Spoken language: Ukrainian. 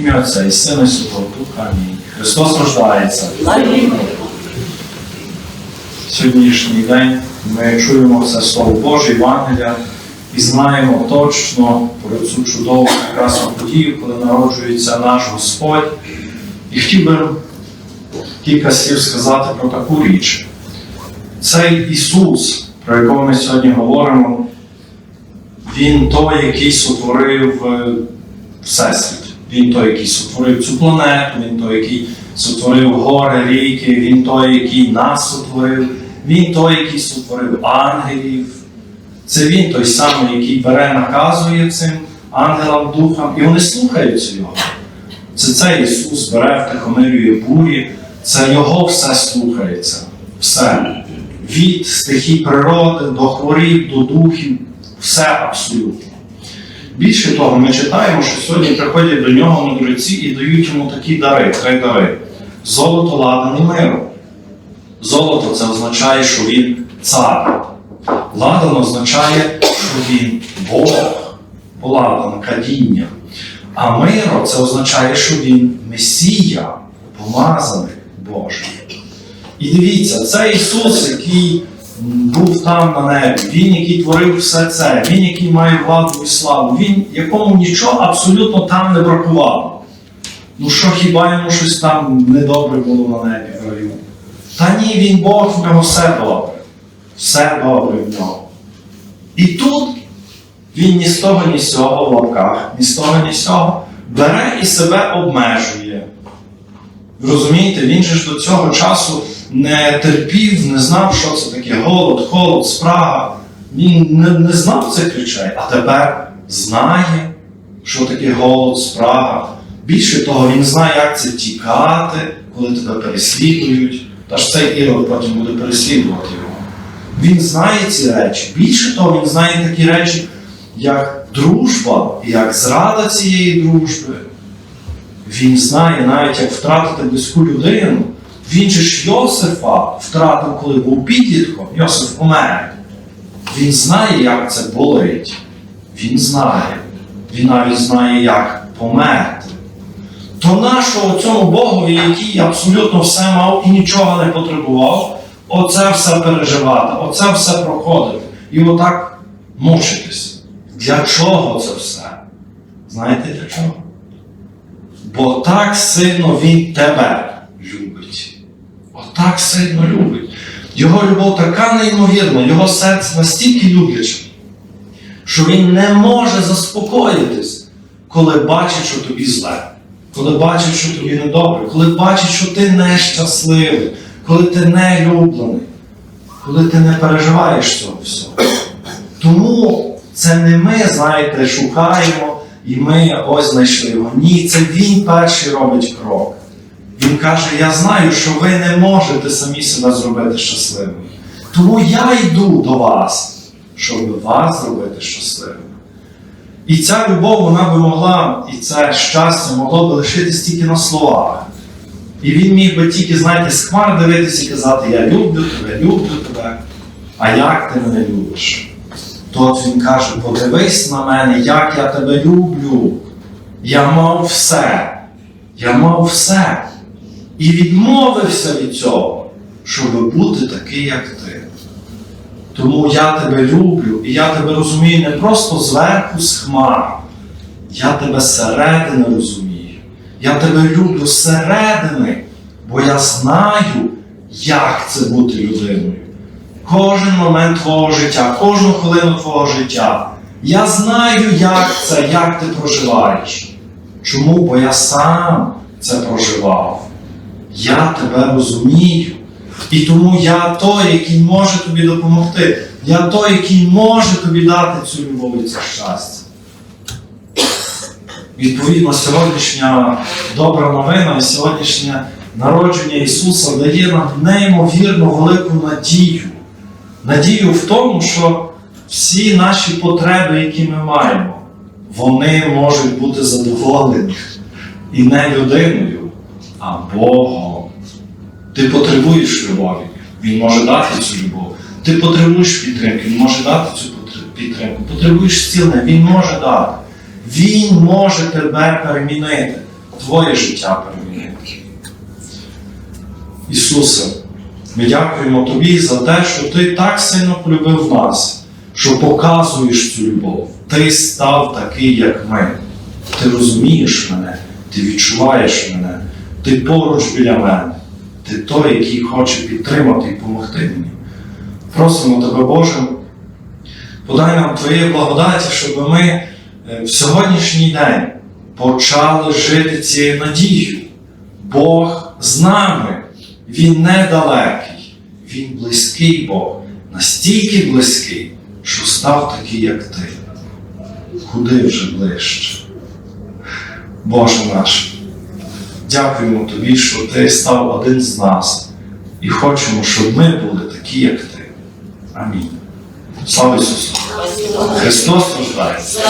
Ім'я Отця і Сина і Святого Духа. Амінь. Христос рождається. Сьогоднішній день ми чуємо це Слово Боже, Євангелія і знаємо точно про цю чудову прекрасну подію, коли народжується наш Господь. І хотів би кілька слів сказати про таку річ. Цей Ісус, про якого ми сьогодні говоримо, Він той, який сотворив е, Всесвіт. Він той, який сотворив цю планету, він той, який сотворив гори, ріки, він той, який нас сотворив, він той, який сотворив ангелів. Це він той самий, який бере, наказує цим ангелам, духам, і вони слухаються його. Це цей Ісус бере, втихомирює бурі, це Його все слухається. Все. Від стихій природи до хворів, до духів, все абсолютно. Більше того, ми читаємо, що сьогодні приходять до нього мудреці і дають йому такі дари, три дари. Золото ладане миром. Золото це означає, що він цар. Ладан означає, що він Бог, ладан, кадіння. А миро це означає, що він Месія, помазаний Божий. І дивіться, це Ісус, який був там на небі, Він, який творив все це, Він, який має владу і славу, Він, якому нічого абсолютно там не бракувало. Ну що хіба йому щось там недобре було на небі в раю? Та ні, він Бог, в нього все добре. Все добре в нього. І тут він ні з того, ні з цього в лапках, ні з того, ні з цього бере і себе обмежує. Розумієте, він же ж до цього часу не терпів, не знав, що це таке голод, холод, спрага. Він не, не знав цих речей, а тепер знає, що таке голод, спрага. Більше того, він знає, як це тікати, коли тебе переслідують. Та ж цей ірод потім буде переслідувати його. Він знає ці речі. Більше того, він знає такі речі, як дружба, як зрада цієї дружби. Він знає навіть, як втратити близьку людину. Він же ж Йосифа втратив, коли був підлітком, Йосиф помер. Він знає, як це болить. Він знає. Він навіть знає, як померти. То нашого цьому Богові, який абсолютно все мав і нічого не потребував, оце все переживати, оце все проходити. І отак мучитись. Для чого це все? Знаєте для чого? Бо так сильно Він тебе. Отак сильно любить. Його любов така неймовірна, його серце настільки любляче, що він не може заспокоїтись, коли бачить, що тобі зле, коли бачить, що тобі недобре, коли бачить, що ти нещасливий, коли ти не люблений, коли ти не переживаєш цього всього. Тому це не ми, знаєте, шукаємо і ми ось знайшли його. Ні, це він перший робить крок. Він каже: Я знаю, що ви не можете самі себе зробити щасливими. Тому я йду до вас, щоб вас зробити щасливими. І ця любов, вона би могла, і це щастя могло би лишитись тільки на словах. І він міг би тільки, знаєте, з хмар дивитися і казати, я люблю тебе, люблю тебе. А як ти мене любиш? То от він каже, подивись на мене, як я тебе люблю. Я мав все. Я мав все. І відмовився від цього, щоб бути такий, як ти. Тому я тебе люблю, і я тебе розумію не просто зверху з хмар. Я тебе зсередини розумію. Я тебе люблю зсередини, бо я знаю, як це бути людиною. Кожен момент твого життя, кожну хвилину твого життя. Я знаю, як це, як ти проживаєш. Чому? Бо я сам це проживав. Я тебе розумію. І тому я той, який може тобі допомогти. Я той, який може тобі дати цю любов і це щастя. Відповідно, сьогоднішня добра новина і сьогоднішнє народження Ісуса дає нам неймовірно велику надію. Надію в тому, що всі наші потреби, які ми маємо, вони можуть бути задоволені і не людиною, а Богом. Ти потребуєш любові, Він може дати цю любов. Ти потребуєш підтримки, Він може дати цю підтримку. Потребуєш зцілення, Він може дати. Він може тебе перемінити. Твоє життя перемінити. Ісусе, ми дякуємо Тобі за те, що Ти так сильно полюбив нас, що показуєш цю любов. Ти став такий, як ми. Ти розумієш мене, ти відчуваєш мене, ти поруч біля мене. Ти той, який хоче підтримати і допомогти мені. Просимо Тебе, Боже, подай нам Твоєї благодаті, щоб ми е, в сьогоднішній день почали жити цією надією. Бог з нами, Він недалекий, Він близький Бог, настільки близький, що став такий, як ти. Куди вже ближче? Боже наш, дякуємо Тобі, що Ти став один з нас, і хочемо, щоб ми були такі, як Ти. Амінь. Слава Ісусу! Христос рождається!